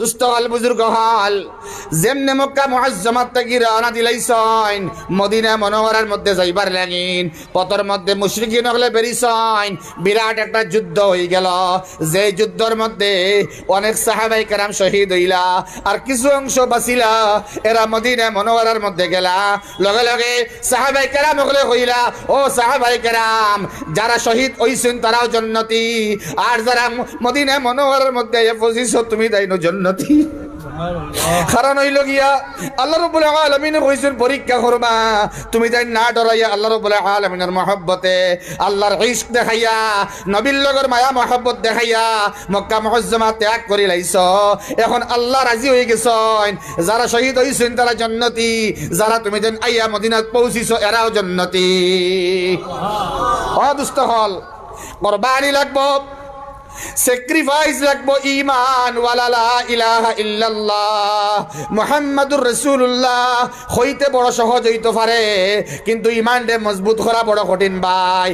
দুস্থ হল বুজুর্গ হল। যেমনে মক্কা মুআজ্জমাত থেকে রওনা দিলাইছইন মদিনা মনোহরার মধ্যে যাইবার লাগিন, পথর মধ্যে মুশরিকিন হলে বেরিছইন বিরাট একটা যুদ্ধ হয়ে গেল। যে যুদ্ধর মধ্যে অনেক সাহাবাই কেরাম শহীদ হইলা, আর কিছু অংশ বাঁচিলা, এরা মদিনা মনোহরার মধ্যে গেলা। লগে লগে সাহাবাই কেরাম হলে হইলা, ও সাহাবাই কেরাম, যারা শহীদ হইছেন তারাও জন্নতি, আর যারা মদিনা মনোহরের মধ্যে পঁচিশ তুমি তাইনো জন্নতি। কারণ হইল গিয়া, আল্লাহ রব্বুল আলামিন কইছেন পরীক্ষা করবা। তুমি তাই না ডরাইয়া আল্লাহ রব্বুল আলামিনের মহব্বতে আল্লাহর ইশক দেখাইয়া, নবীর লগর মায়া মহব্বত দেখাইয়া মক্কা মুআজ্জমা ত্যাগ করে লাইছ। এখন আল্লাহ রাজি হয়ে গেছেন। যারা শহীদ হইছেন তারা জন্নতি। যারা তুমি যেন আইয়া মদিনাত পৌঁছিছ, এরাও জন্নতি। অদুষ্ট হল। কোরবানি লাগবো। স্যাক্রিফাইস রাখব ইমান ওয়ালালা ইলাহা ইল্লাল্লাহ হইতে বড় সহজ হইতে পারে, কিন্তু ইমানরে মজবুত করা বড় কঠিন ভাই।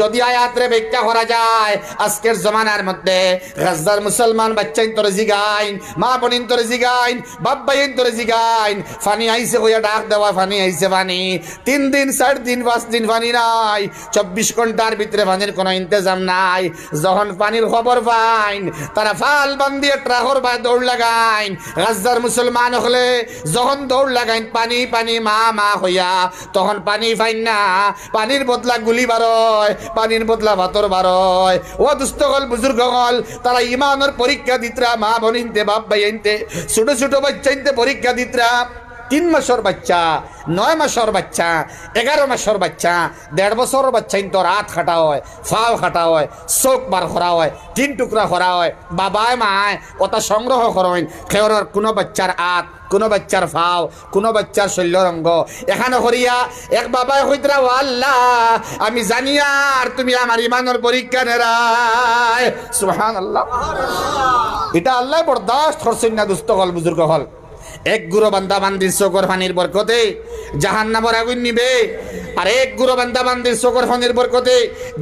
যদি আয়াতরে ব্যাখ্যা করা যায়, আজকের জমানার মধ্যে গাজদার মুসলমান বাচ্চাইন তোরে জিগাইন, মা বোনিন তোরে জিগাইন, বাপ ভাইন তোরে জিগাইন, ফানি আইছে কইয়া ডাক দেওয়া, ফানি আইছে ফানি। তিন দিন, চার দিন, পাঁচ দিন ফানি নাই। চব্বিশ ঘণ্টার ভিতরে পানির কোনো ইন্তজাম নাই। যখন পানির খবর পাইন, তারা ফাল বান্দিয়ে ট্রাহর বা দৌড় লাগাইন। গাজদার মুসলমান হলে যখন দৌড় লাগাইন, পানি পানি, মা মা হইয়া, তখন পানি পাইন না। পানির বদলা গুলি বারয়, পানির বদলা ভাতর বারয়। ও দুস্থ হল, বুজুর্গ হল, তারা ইমানের পরীক্ষা দিতরা মা বনিনতে বাপ ভাই আনতে ছোট ছোট বাচ্চা আনতে পরীক্ষা দিতরা। তিন মাসের বাচ্চা, নয় মাসের বাচ্চা, এগারো মাসের বাচ্চা, দেড় বছরের বাচ্চা কিন্তু রাত খাটা হয়, ফাও খাটা হয়, চোখ বার করা হয়, তিন টুকরা করা হয়। বাবায় মায়, ওটা সংগ্রহ করেন, খেয়রের কোনো বাচ্চার আত, কোনো বাচ্চার ফাও, কোনো বাচ্চার শৈল্য রঙ্গ। এখানে হরিয়া এক বাবায় হইতরা আল্লাহ, আমি জানি আর তুমি আমার ইমানের পরীক্ষা নেরায় সুহান আল্লাহ এটা আল্লাহ বরদাস্ত করছেন না দুস্থ হল, বুজুর্গ হল। এক গুরু বান্দা বান্দির চোখর ফানির বরকতে জাহান আগুন নিবে। আর এক গুরু বান্দা বান্দির চোখর ফানির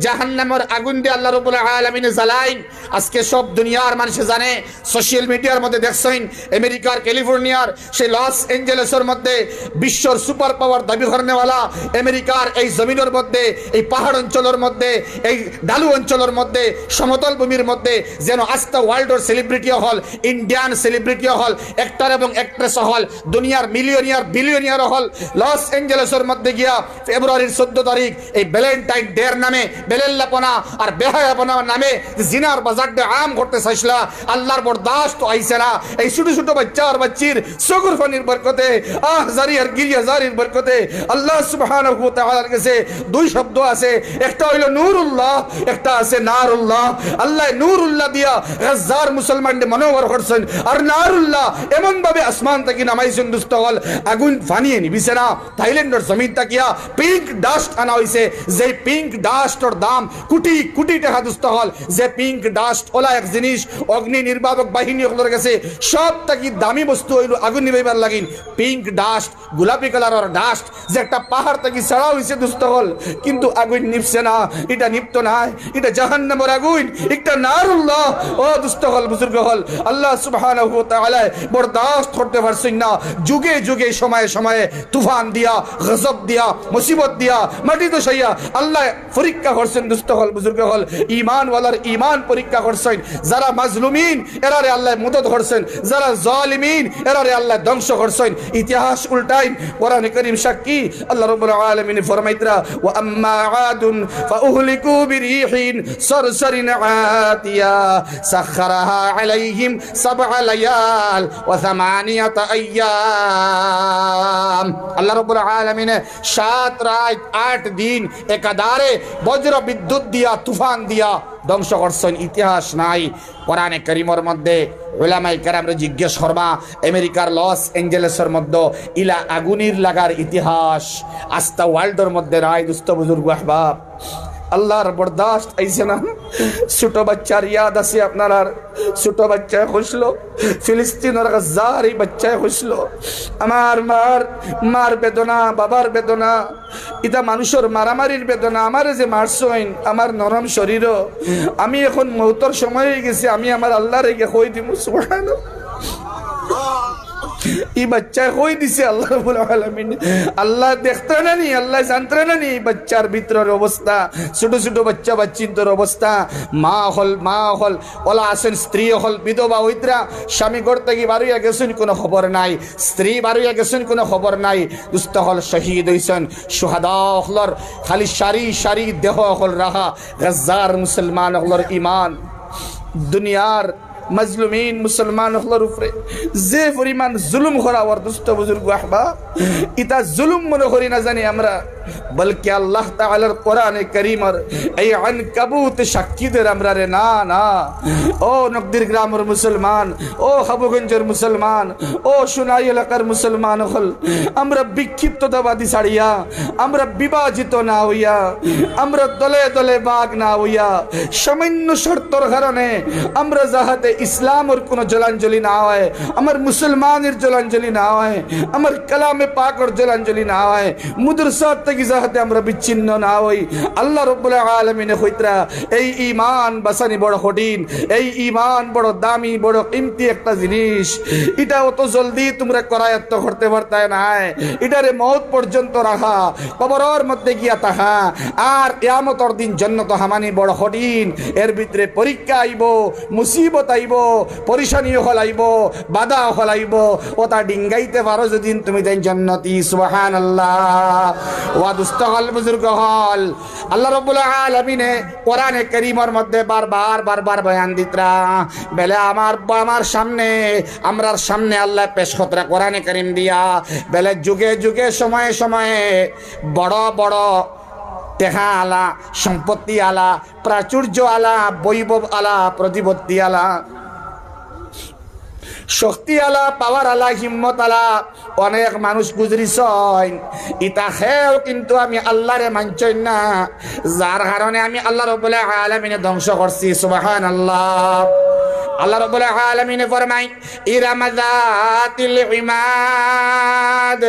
জাহান নামর আগুন দিয়ে আল্লাহ রবুল আলমিনে জ্বালাইন আজকে সব দুনিয়ার মানুষে জানে সোশ্যাল মিডিয়ার মধ্যে দেখছেন, আমেরিকার ক্যালিফোর্নিয়ার, সেই লস এঞ্জেলেসের মধ্যে বিশ্বর সুপার পাওয়ার দাবি করেনেওয়ালা আমেরিকার এই জমিনের মধ্যে, এই পাহাড় অঞ্চলের মধ্যে, এই ডালু অঞ্চলের মধ্যে, সমতল ভূমির মধ্যে যেন আস্তা ওয়ার্ল্ডের সেলিব্রিটি হল ইন্ডিয়ান সেলিব্রিটি হল অ্যাক্টর এবং অ্যাক্ট্রেস হল, দুনিয়ার মিলিয়নিয়ার বিলিয়নিয়ার হল, লস এঞ্জেলেসের মধ্যে গিয়া ফেব্রুয়ারির চোদ্দ তারিখ, এই ভ্যালেন্টাইন ডের নামে, বেলেল্লাপনা আর বেহায়াপনা নামে জিনার বাজার ডে আম করতে চাইছিলা, আল্লাহর বরদাস্ত আইছে না। এই ছোট ছোট বাচ্চা আর বাচ্চির সগুর ফানির বরকতে, আহ, জারি আর গিরিয়া জারির বরকতে আল্লাহ সুবহানাহু ওয়া কাছে দুই শব্দ আছে। একটা হইল নূরুল্লাহ, একটা আছে নারুল্লাহ। আল্লাহ নূরুল্লাহ দিয়া গাজ্জার মুসলমানদের মনোবর করছেন। আর নারুল্লাহ এমন ভাবে আসমান থেকে নামাইছেন দুস্থ হল, আগুন ফানিয়ে নিবিছে না। থাইল্যান্ডের জমিন তাকিয়া পিঙ্ক ডাস্ট আনা হইছে যে পিঙ্ক ডাস্টর দাম কোটি কোটি টাকা দুস্থ হল। যে পিঙ্ক ডাস্ট ওলা এক জিনিস, অগ্নি নির্বাপক বাহিনী ওগুলোর কাছে সব থাকি দামি বস্তু হইল আগুন নিবাইবার লাগিন। পিঙ্ক ডাস্ট গোলাপি কালারের ডাস্ট যে একটা পাহাড় থেকে ছাড়া হইছে দুস্থ হল। কিন্তু আগুন নিপছে না, এটা নিপ্ত নাই, এটা জাহান্নামের আগুন, একটা নারুল্লাহ। ও দুস্থ হল, বুজুর্গ হল, আল্লাহ সুবহানাহু ওয়া তাআলা বরদাস্ত করতে পারছেন না। যুগে যুগে, সময়ে সময়ে তুফান দিয়া, গজব দিয়া, মুসিবত দিয়া, মাটি তো সাইয়া আল্লাহ পরীক্ষা করছেন দুস্থ হল, বুজুর্গ হল ইমান ওয়ালার ইমান পরীক্ষা করছেন। যারা মাজলুমিন, এরারে আল্লাহ মদত করছেন। যারা জালিমিন, এরারে আল্লাহ ধ্বংস করছেন। ইতিহাস উল্টাইন, কোরআন করিম সাক্ষী, আল্লাহ রাব্বুল আলামিন ফরমাইতরা, ওয়া আম্মা আদুন ফাউহলিকু বিরিহিন সরসরিন আতিয়া, সাখরাহা আলাইহিম সাবআ লায়াল ওয়া থামানিয়াতা আইয়াম আল্লাহ রাব্বুল আলামিন সাত রাত আট দিন একাদারে বজ্র বিদ্যুৎ দিয়া, তুফান দিয়া ধ্বংস করছেন। ইতিহাস নাই। কোরআনে করিমর মধ্যে ওলামাই কারামরে জিজ্ঞেস শর্মা আমেরিকার লস এঞ্জেলসের মধ্যে ইলা আগুনির লাগার ইতিহাস আস্তা ওয়ার্ল্ডের মধ্যে রায় দুস্থ বুজুর্গ আহবাব। আল্লাহর বরদাস্ত আইছে না ছোট বাচ্চার ইয়াদ আছে আপনার আর। ছোট বাচ্চায় খুশলো, ফিলিস্তিনের গাজার এই বাচ্চায় খুশলো। আমার মার মার বেদনা, বাবার বেদনা এটা মানুষের মারামারির বেদনা, আমার যে মারছইন আমার নরম শরীরও। আমি এখন মৌতর সময় হয়ে গেছি, আমি আমার আল্লাহ রেগে কই দিব সুবহানাল্লাহ। কই দিছে আল্লাহ না নি, আল্লাহ না নি ছোট বাচ্চা মা হল মা হল বিধবা স্বামী ঘর থেকে বারুইয়া গেছেন, কোনো খবর নাই। স্ত্রী বারুইয়া গেছেন, কোনো খবর নাই। দুস্থ হল, শহীদ হইছেন, সুহাদা খালি সারি সারি দেহ হল রাহা মুসলমান হলর ইমান। দুনিয়ার মজলুমিন, মুসলমান হলার উপরে যে পরিমাণ জুলুম করা ওর দুস্থ বুজুর্গ আহবা, ইতা জুলুম মনে করি না জানি আমরা। বলকে আল্লাহ তাআলার কোরআনে কারীমর এই আনকাবুত সাক্ষীদের আমরা রে না না ও নকদির গ্রামের মুসলমান ও হাবুগঞ্জের মুসলমান ও সুনাই এলাকার মুসলমান হল আমরা বিক্ষিপ্ততাবাদী ছাড়িয়া আমরা বিভাজিত না হইয়া আমরা দলে দলে বাঘ না হইয়া সামান্য শর্তর কারণে আমরা যাহাতে ইসলামের কোনো জলাঞ্জলি না হয় আমার মুসলমানের জলাঞ্জলি না হয় আমার কালামে পাকর জলাঞ্জলি না হয় মুদরসার থেকে যাহাতে আমরা বিচ্ছিন্ন না হই। আল্লাহ রব্বুল আলমিনে হইতরা এই ইমান বাসানি বড় কঠিন, এই ইমান বড় দামি, বড় কিমতি একটা জিনিস। এটা অত জলদি তোমরা করায়ত্ত করতে পারতে না এটারে মৌত পর্যন্ত রাখা মধ্যে গিয়া তাহা আর ইয়ামতর দিন জন্নত হামানি বড় কঠিন। এর ভিতরে পরীক্ষা আইব, মুসিবত আইব পরিশানি হল আইব বাধা হল আইব ও তা ডিঙ্গাইতে পারো যদি তুমি দেন জন্নতি সুবাহান আল্লাহ হল। হল মধ্যে বয়ান দিতরা, বেলে আমার আমার সামনে সামনে আল্লাহ করিম দিয়া। বেলে যুগে যুগে, সময়ে সময়ে বড় বড় আলা সম্পত্তি আলা, প্রাচুর্য আলা, বৈভব আলা, প্রতিপত্তি আলা শক্তি আলা পাওয়ার আলা হিম্মত আলা অনেক মানুষ গুজরিস ইতা খেও কিন্তু আমি আল্লাহরে মানছই না। যার কারণে আমি আল্লাহ রবুল্লাহ আলমিনে ধ্বংস করছি সুবাহান আল্লাহ আল্লাহ রবুল্লাহ আলমিনে ফরমাই ইরামাদাতিল ইমাদ।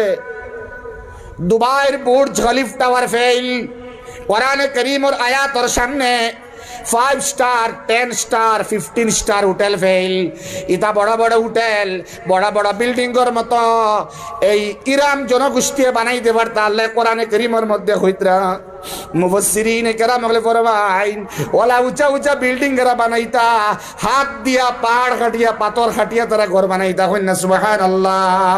দুবাইয়ের বুর্জ খলিফ টাওয়ার ফেল কোরআনে করিম ওর আয়াতর সামনে five star ten star fifteen star hotel fail ইতা বড় বড় হোটেল বড় বড় বিল্ডিংয়ের মতো। এই ইরাম জনগোষ্ঠী বানাই দেবার তাহলে কোরআনে করিমের মধ্যে হইতরা। ওলা উঁচা উঁচা বিল্ডিং এরা বানাইতা। হাত দিয়া পাহাড় খাটিয়া পাথর খাটিয়া তারা ঘর বানাইতা। হইন না সুবাহান আল্লাহ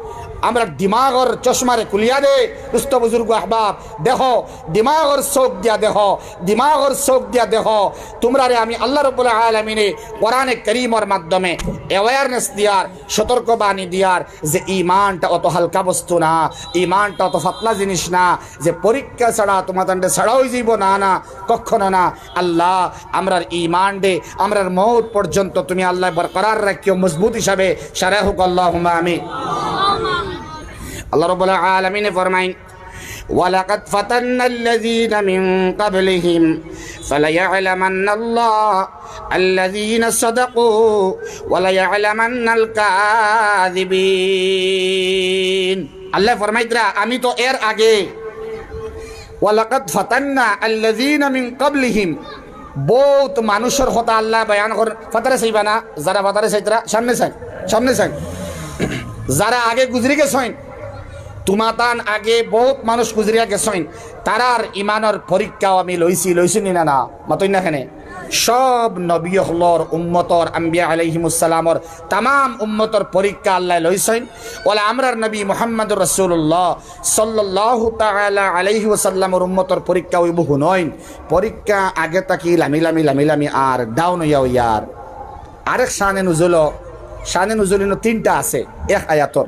আমরা দিমাগর চশমারে কুলিয়া দে দুস্থ বুজুর্গ আহবাব। দেহ দিমাগর চোখ দিয়া দেহ দিমাগর চোখ দিয়া দেহ। তোমরা রে আমি আল্লাহ রবুল্লাহ আলমিনে কোরআনে করিমর মাধ্যমে অ্যাওয়ারনেস দিয়ার সতর্কবাণী দিয়ার যে ইমানটা অত হালকা বস্তু না, ইমানটা অত ফাতলা জিনিস না, যে পরীক্ষা ছাড়া তোমাদের ছাড়াও যাইব না না, কখনো না। আল্লাহ, আমরার ইমান দে আমরার মৌত পর্যন্ত তুমি আল্লাহ বরকরার রাখিও মজবুত হিসাবে সারা হুক আল্লাহ। আমি আল্লাহ রব্বুল আলামিন ফরমাইন ولقد فتنا الذين من قبلهم فليعلمن الله الذين صدقوا وليعلمن الكاذبين আল্লাহ ফরমাইতরা আমি তো এর আগে ওয়ালাকাদ ফাতান্না আল্লাযীনা মিন ক্বাবলিহিম বহুত মানুষের কথা আল্লাহ বয়ান কর ফাতারে চাইবা না যারা ফাতারে চাইতরা সামনে চাই সামনে চাই যারা আগে গুজরি গেছেন তুমাতান আগে বহুত মানুষ গুজরিয়া গেছেন। তারার ইমানের পরীক্ষাও আমি লইছি লইছি না না মাতই না খানে সব নবী হলর উম্মতর আম্বিয়া আলহিমুসালামর তামাম উম্মতর পরীক্ষা আল্লাহ লইছেন ওলা আমরার নবী মোহাম্মদ রসুল্লাহ সাল্লাহ তালা উম্মতর পরীক্ষা ওই বহু নয় পরীক্ষা আগে তাকি লামি লামি লামি লামি আর ডাউন হইয়া ইয়ার আরেক শানে নুজুল, শানে নুজুলিনো তিনটা আছে, এক আয়াতর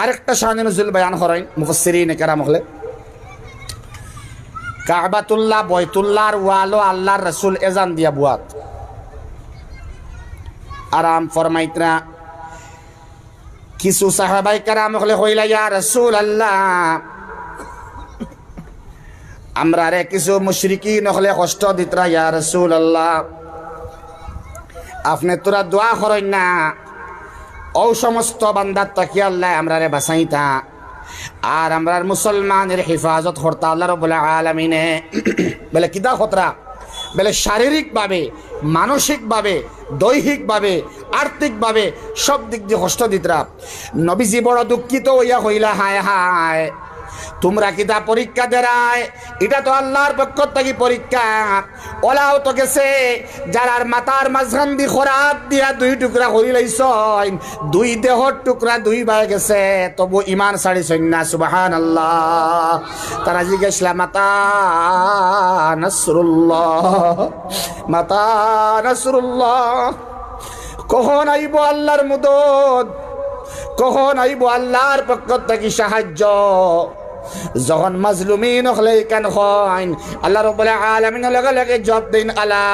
আরেকটা শাহানি নজরুল বয়ান করেন মুফসিরিন কেরাম হলে। কাবাতুল্লাহ, বয়তুল্লাহর ওয়ালো আল্লাহর রসুল এজান দিয়া বুয়াত। আরাম ফরমাইতরা, কিছু সাহাবাই কারাম হলে হইলা, ইয়া রসুল আল্লাহ আমরা রে কিছু মুশরিকি নহলে কষ্ট দিতরা, ইয়া রসুল আল্লাহ আপনি তোরা দোয়া করেন না। ও সমস্ত বান্দার তাকি আল্লাহ আমরা রে বাসাইতা আর আমরার মুসলমানের হেফাজত হরতা আল্লাহ রবুল আলমিনে। বলে কিদা খতরা? বলে শারীরিকভাবে, মানসিকভাবে, দৈহিকভাবে, আর্থিকভাবে সব দিক দিয়ে কষ্ট দিতরা। নবীজি বড় দুঃখিত হইয়া হইলা হায় হায়। তোমরা কিতা পরীক্ষা দেরায়? এটা তো আল্লাহর পক্ষ থেকে পরীক্ষা। ওলাও তো গেছে, যারার মাথার মাঝখান দি খরাত দিয়া দুই টুকরা হরি লাইছ দুই দেহর টুকরা দুই বাই গেছে, তবু ইমান সাড়ি সন্না সুবাহান আল্লাহ তারা জিজ্ঞেসলা মাতা নাসরুল্লাহ মাতা নাসরুল্লাহ, কখন আইব আল্লাহর মুদত? কখন আইব আল্লাহর পক্ষ থেকে সাহায্য? যখন মাজলুমিন হলে কেন হইন আল্লাহ রব্বুল আলামিন লগে লগে জব দিন, আলা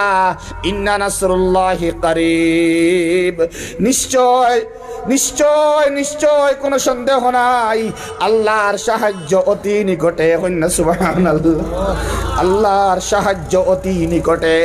ইন্না নাসরুল্লাহি করিব। নিশ্চয় নিশ্চয় নিশ্চয়, কোনো সন্দেহ নাই। আল্লাহর সাহায্য অতি নিকটে, হইন সুবহানাল্লাহ। আল্লাহর সাহায্য অতি নিকটে।